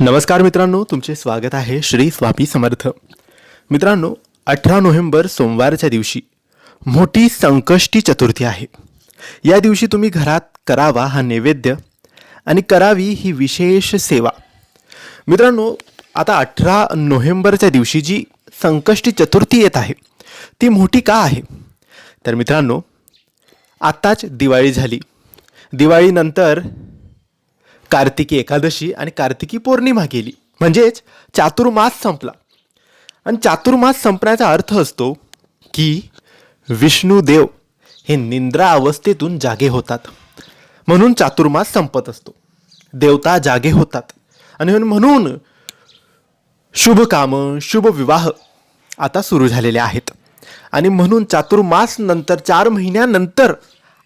नमस्कार मित्रांनो तुमचे स्वागत आहे श्री स्वामी समर्थ. मित्रांनो अठरा नोव्हेंबर सोमवारच्या दिवशी मोठी संकष्टी चतुर्थी आहे. या दिवशी तुम्ही घरात करावा हा नैवेद्य आणि करावी ही विशेष सेवा. मित्रांनो आता अठरा नोव्हेंबरच्या दिवशी जी संकष्टी चतुर्थी येत आहे ती मोठी का आहे? तर मित्रांनो आत्ताच दिवाळी झाली. दिवाळीनंतर कार्तिकी एकादशी आणि कार्तिकी पौर्णिमा गेली. म्हणजेच चातुर्मास संपला. आणि चातुर्मास संपण्याचा अर्थ असतो की विष्णुदेव हे निंद्रा अवस्थेतून जागे होतात. म्हणून चातुर्मास संपत असतो. देवता जागे होतात. आणि म्हणून शुभ कामं शुभ विवाह आता सुरू झालेले आहेत. आणि म्हणून चातुर्मास नंतर चार महिन्यानंतर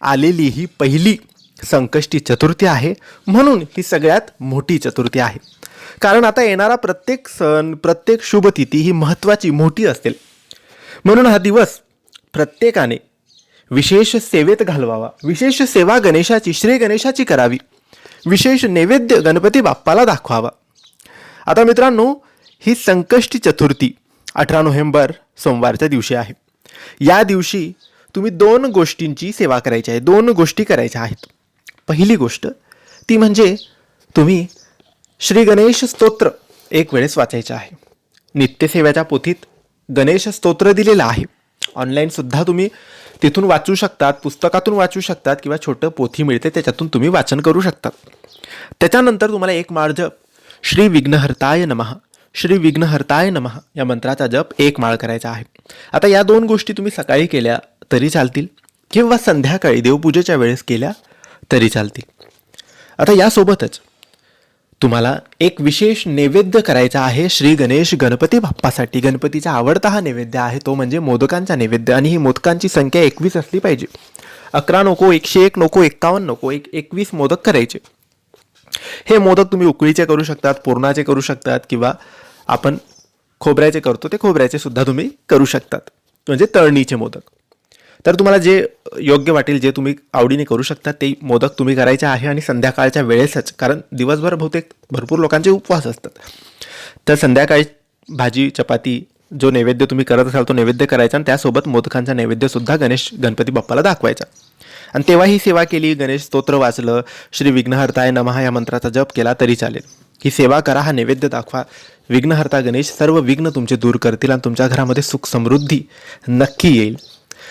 आलेली ही पहिली संकष्टी चतुर्थी आहे म्हणून ही सगळ्यात मोठी चतुर्थी आहे. कारण आता येणारा प्रत्येक सण प्रत्येक शुभतिथी ही महत्त्वाची मोठी असेल म्हणून हा दिवस प्रत्येकाने विशेष सेवेत घालवावा. विशेष सेवा गणेशाची श्री गणेशाची करावी. विशेष नैवेद्य गणपती बाप्पाला दाखवावा. आता मित्रांनो ही संकष्टी चतुर्थी अठरा नोव्हेंबर सोमवारच्या दिवशी आहे. या दिवशी तुम्ही दोन गोष्टींची सेवा करायची आहे. दोन गोष्टी करायच्या आहेत. पहिली गोष्ट ती म्हणजे तुम्ही श्री गणेश स्तोत्र एक वेळेस वाचायचं आहे. नित्यसेवेच्या पोथीत गणेश स्तोत्र दिलेलं आहे. ऑनलाईनसुद्धा तुम्ही तिथून वाचू शकतात पुस्तकातून वाचू शकतात किंवा छोटं पोथी मिळते त्याच्यातून तुम्ही वाचन करू शकतात. त्याच्यानंतर तुम्हाला एक माळ जप श्री विघ्नहर्ताय नमः श्री विघ्नहर्ताय नमः या मंत्राचा जप एक माळ करायचा आहे. आता या दोन गोष्टी तुम्ही सकाळी केल्या तरी चालतील किंवा संध्याकाळी देवपूजेच्या वेळेस केल्या तरी चालतील. आता यासोबतच तुम्हाला एक विशेष नैवेद्य करायचा आहे श्री गणेश गणपती बाप्पासाठी. गणपतीचा आवडता हा नैवेद्य आहे तो म्हणजे मोदकांचा नैवेद्य आणि ही मोदकांची संख्या एकवीस असली पाहिजे. अकरा नको एकशे एक नको एक्कावन्न नको एक एकवीस मोदक करायचे. हे मोदक तुम्ही उकळीचे करू शकतात पूर्णाचे करू शकतात किंवा आपण खोबऱ्याचे करतो ते खोबऱ्याचे सुद्धा तुम्ही करू शकतात. म्हणजे तळणीचे मोदक. तर तुम्हाला जे योग्य वाटेल जे तुम्ही आवडीने करू शकता ते मोदक तुम्ही करायचे आहे आणि संध्याकाळच्या वेळेसच कारण दिवसभर बहुतेक भरपूर लोकांचे उपवास असतात. तर संध्याकाळी भाजी चपाती जो नैवेद्य तुम्ही करत असाल तो नैवेद्य करायचा आणि त्यासोबत मोदकांचा नैवेद्यसुद्धा गणेश गणपती बाप्पाला दाखवायचा. आणि तेव्हा ही सेवा केली गणेश स्तोत्र वाचलं श्री विघ्नहर्ताय नमहा या मंत्राचा जप केला तरी चालेल. ही सेवा करा हा नैवेद्य दाखवा. विघ्नहर्ता गणेश सर्व विघ्न तुमचे दूर करतील आणि तुमच्या घरामध्ये सुख समृद्धी नक्की येईल.